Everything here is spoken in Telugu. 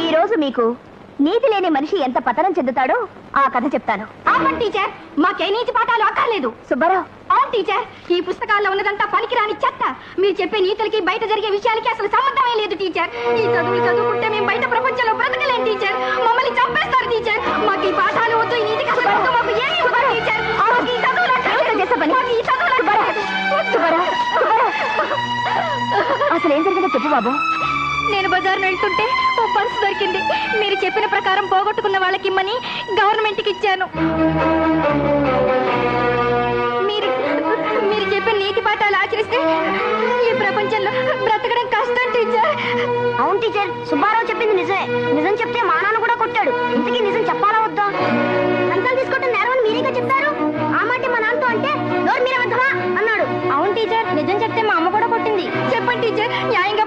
ఈ రోజు మీకు నీతి లేని మనిషి ఎంత పతనం చెందుతాడో ఆ కథ చెప్తాను. అవును టీచర్ మాకే నీతి పాఠాలు అక్కర్లేదు. సుబ్బారావు. అవును టీచర్ ఈ పుస్తకాల్లో ఉన్నదంతా పనికిరాని చెత్త. మీరు చెప్పే నీతులకి బయట జరిగే విషయాలకి అసలు సంబంధమే లేదు టీచర్. ఈ చదువులు చదువుకుంటే మేము బయట ప్రపంచంలో బ్రతకలేం టీచర్. మమ్మల్ని చంపేస్తారు టీచర్. మాకు ఈ పాఠాలు వద్దు ఈ నీతి కథలు వద్దు మాకు ఏమీ వద్దు టీచర్. మాకు ఈ చదువులు? మాకు చదువులు. అసలు ఏం జరిగిందో చెప్పు బాబు. నేను బజార్ వెళ్తుంటే పర్సు దొరికింది. మీరు చెప్పిన ప్రకారం పోగొట్టుకున్న వాళ్ళకి ఇమ్మని గవర్నమెంట్కి ఇచ్చాను. మీరు మీరు చెప్పిన నీతి పాఠాలు ఆచరిస్తే ఈ ప్రపంచంలో బ్రతకడం కష్టం టీచర్. అవును టీచర్. సుబ్బారావు చెప్పింది నిజమే. నిజం చెప్తే మా నాన్న కూడా కొట్టాడు. ఇంతకీ నిజం చెప్పాలా వద్దా? లంచాలు తీసుకుంటే నేరమని మీరేగా చెప్పారు? ఆ మాట మా నాన్నతో అంటే నోరు మీరే వద్దమా? అన్నాడు. అవును టీచర్. నిజం చెప్తే మా అమ్మ కూడా కొట్టింది. చెప్పండి టీచర్. న్యాయంగా